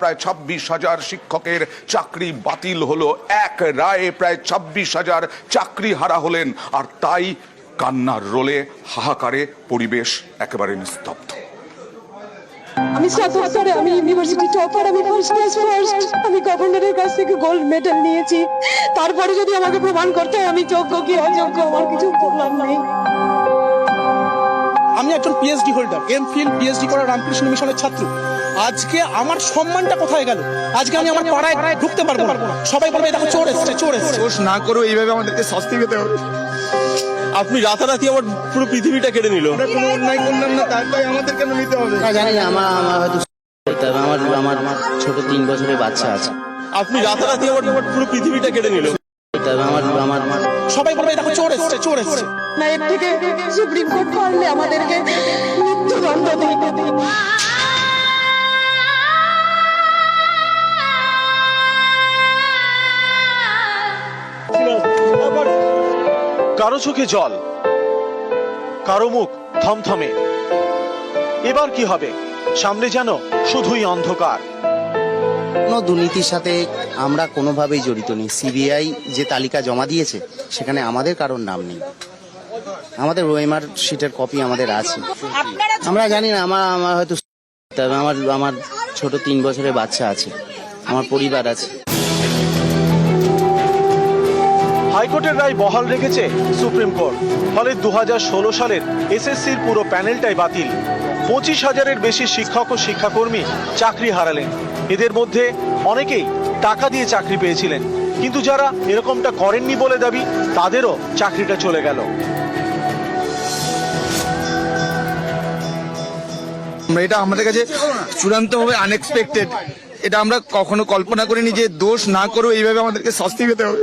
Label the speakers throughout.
Speaker 1: প্রায় ছাব্বিশ হাজার শিক্ষকের চাকরি বাতিল হলো। এক রায়ে প্রায় ছাব্বিশ হাজার চাকরি হারা হলেন আর তাই কান্নার রোলে হাহাকারে পরিবেশ একেবারে নিস্তব্ধ।
Speaker 2: আমি আমি ইউনিভার্সিটি টপার আমি ফার্স্ট ক্লাস ফার্স্ট আমি গভর্নরের কাছ থেকে গোল্ড মেডেল নিয়েছি। তারপরে যদি আমাকে প্রমাণ করতে হয় আমি যোগ্য কি অযোগ্য আমার কিছু নাই।
Speaker 3: আমি একজন PhD holder M Phil PhD করা রামকৃষ্ণ মিশনের ছাত্র। আজকে আমার সম্মানটা কোথায় গেল? আজকে আমি আমার পাড়ায় ঢুকতে পারব না। সবাই বলবে দেখো চোর এসছে চোর এসছে।
Speaker 4: দোষ না করো এইভাবে আমাদেরকে শাস্তি পেতে হবে।
Speaker 5: আপনি রাতারাতি আমার পুরো পৃথিবীটা কেড়ে নিল।
Speaker 4: আমরা কোনো অন্যায় করলাম না তার দায় আমাদের কেন নিতে হবে?
Speaker 6: না জানি না আমার আমার হয়তো হবে আমার আমার ছোট তিন বছরের বাচ্চা আছে।
Speaker 5: আপনি রাতারাতি আমার আমার পুরো পৃথিবীটা কেড়ে নিল।
Speaker 6: আমার আমার
Speaker 3: সবাই বলবে দেখো চোর এসছে চোর এসছে।
Speaker 2: না এর থেকে সুপ্রিম কোর্ট পারলে আমাদেরকে মৃত্যুদণ্ড দিই
Speaker 7: কারও চোখে জল কারও মুখ থমথমে। এবার কি হবে? সামনে যেন শুধুই অন্ধকার।
Speaker 6: কোনো দুর্নীতির সাথে আমরা কোনোভাবেই জড়িত নেই। সিবিআই যে তালিকা জমা দিয়েছে সেখানে আমাদের কারোর নাম নেই। আমাদের ওএমআর শিটের কপি আমাদের আছে। আমরা জানি না আমার আমার হয়তো আমার আমার ছোট তিন বছরের বাচ্চা আছে। আমার পরিবার আছে।
Speaker 7: হাইকোর্টের রায় বহাল রেখেছে সুপ্রিম কোর্ট। ফলে দু হাজার ষোলো সালের এসএসসির পুরো প্যানেলটাই বাতিল। পঁচিশ হাজারের বেশি শিক্ষক ও শিক্ষাকর্মী চাকরি হারালেন। এদের মধ্যে অনেকেই টাকা দিয়ে চাকরি পেয়েছিলেন। কিন্তু যারা এরকমটা করেননি বলে দাবি, তাদেরও চাকরিটা চলে গেল।
Speaker 4: এটা আমাদের কাছে চূড়ান্তভাবে আনএক্সপেক্টেড এটা আমরা কখনো কল্পনা করিনি যে দোষ না করেও এইভাবে আমাদেরকে শাস্তি পেতে হবে।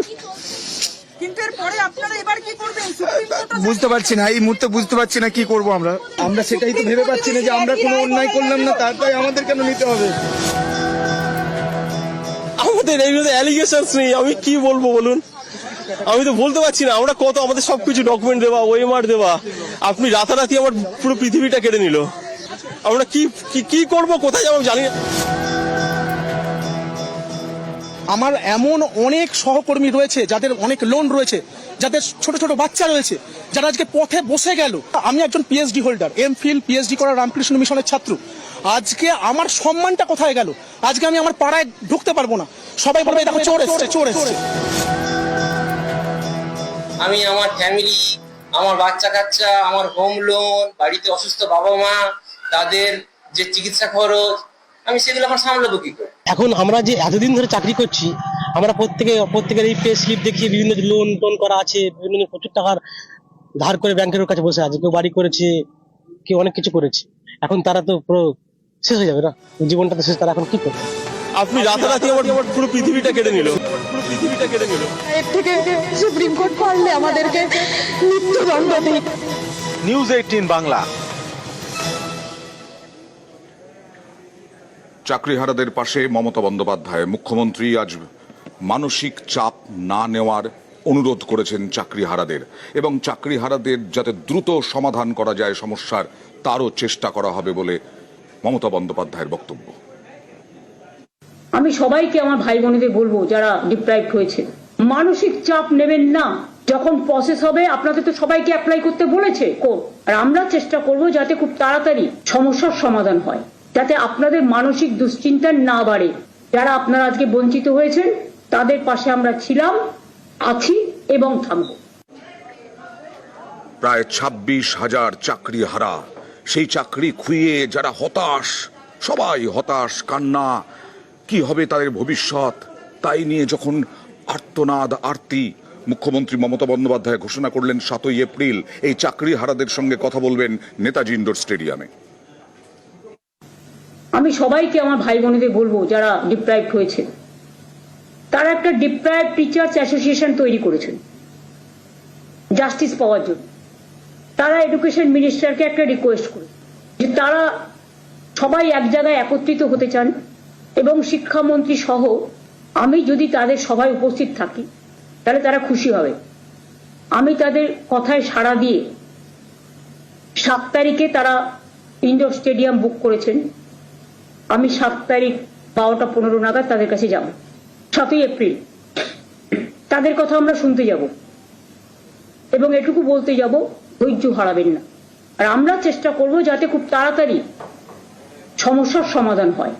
Speaker 4: বুঝতে পারছি না এই মুহূর্তে বুঝতে পারছি না কি করব আমরা। আমরা সেটাই তো ভেবে পাচ্ছি না যে আমরা কোনো অন্যায় করলাম না তার দায় আমাদের কেন নিতে হবে?
Speaker 5: আমাদের এই অ্যালিগেশনস নেই আমি কি বলব বলুন? আমি তো বলতে পারছি না আমরা কত আমাদের সবকিছু ডকুমেন্ট দেওয়া ওএমআর দেওয়া। আপনি রাতারাতি আমার পুরো পৃথিবীটা কেড়ে নিল। আমরা কি কি- কি করব কোথায় যাব জানি না।
Speaker 3: আমার এমন অনেক সহকর্মী রয়েছে, যাদের অনেক লোন রয়েছে, যাদের ছোট ছোট বাচ্চা রয়েছে, যারা আজকে পথে বসে গেল। আমি একজন PhD holder M Phil PhD করা রামকৃষ্ণ মিশনের ছাত্র। আজকে আমার সম্মানটা কোথায় গেল? আজকে আমি আমার পাড়ায় ঢুকতে পারব না। সবাই বলবে দেখো চোর এসছে চোর এসছে।
Speaker 8: আমি আমার ফ্যামিলি আমার বাচ্চা কাচ্চা, আমার হোম লোন বাড়িতে অসুস্থ বাবা মা, তাদের যে চিকিৎসা খরচ আমি সেগুলো আমার সামলাবো কি করে?
Speaker 9: এখন আমরা যে এতদিন ধরে চাকরি করছি আমরা প্রত্যেকে প্রত্যেকের এই পে স্লিপ দেখিয়ে বিভিন্ন লোন টোন করা আছে বিভিন্ন প্রচুর টাকার ধার করে ব্যাংকের কাছে বসে আছে কেউ বাড়ি করেছে কেউ অনেক কিছু করেছে। এখন তারা তো পুরো শেষ হয়ে যাবে না। জীবনটা তো শেষ তারা এখন কি করবে?
Speaker 5: আপনি রাতারাতি আমার আমার পুরো পৃথিবীটা কেড়ে নিল। পুরো পৃথিবীটা কেড়ে নিল।
Speaker 2: এর থেকে সুপ্রিম কোর্ট পারলে আমাদেরকে মৃত্যুদণ্ড দিই
Speaker 7: নিউজ এইটিন বাংলা।
Speaker 1: চাকরিহারাদের পাশে মমতা বন্দ্যোপাধ্যায়। মুখ্যমন্ত্রী আজ মানসিক চাপ না নেওয়ার অনুরোধ করেছেন চাকরিহারাদের এবং চাকরিহারাদের যাতে দ্রুত সমাধান করা যায় সমস্যার, তারও চেষ্টা করা হবে বলে মমতা বন্দ্যোপাধ্যায়ের বক্তব্য।
Speaker 10: আমি সবাইকে আমার ভাই বোনেদের বলব, যারা ডিপ্রাইভ হয়েছে, মানসিক চাপ নেবেন না। যখন প্রসেস হবে, আপনাদের তো সবাইকে অ্যাপ্লাই করতে বলেছে। কোর্ট আর আমরা চেষ্টা করব যাতে খুব তাড়াতাড়ি সমস্যার সমাধান হয়। যাতে আপনাদের মানসিক দুশ্চিন্তা না বাড়ে। যারা আপনারা আজকে বঞ্চিত হয়েছেন, তাদের পাশে আমরা ছিলাম, আছি এবং থাকব
Speaker 1: প্রায় ছাব্বিশ হাজার চাকরি হারা সেই চাকরি খুইয়ে যারা হতাশ, সবাই হতাশ, কান্না। কি হবে তাদের ভবিষ্যৎ? তাই নিয়ে যখন আর্তনাদ আরতি, মুখ্যমন্ত্রী মমতা বন্দ্যোপাধ্যায় ঘোষণা করলেন সাতই এপ্রিল, এই চাকরি হারাদের সঙ্গে কথা বলবেন নেতাজি ইন্ডোর স্টেডিয়ামে।
Speaker 10: আমি সবাইকে আমার ভাই বোনেদের বলব যারা ডিপ্রাইভ হয়েছে, তারা একটা ডিপ্রাইভ টিচার্স অ্যাসোসিয়েশন তৈরি করেছেন জাস্টিস পাওয়ার জন্য। তারা এডুকেশন মিনিস্টারকে একটা রিকোয়েস্ট করে যে তারা সবাই এক জায়গায় একত্রিত হতে চান এবং শিক্ষামন্ত্রী সহ আমি যদি তাদের সবাই উপস্থিত থাকি, তাহলে তারা খুশি হবে। আমি তাদের কথায় সাড়া দিয়ে সাত তারিখে তারা ইন্ডোর স্টেডিয়াম বুক করেছেন। আমি সাত তারিখ বারোটা পনেরো নাগাদ তাদের কাছে যাব। সাতই এপ্রিল। তাদের কথা আমরা শুনতে যাব। এবং এটুকু বলতে যাব, ধৈর্য হারাবেন না। আর আমরা চেষ্টা করব যাতে খুব তাড়াতাড়ি সমস্যার সমাধান হয়।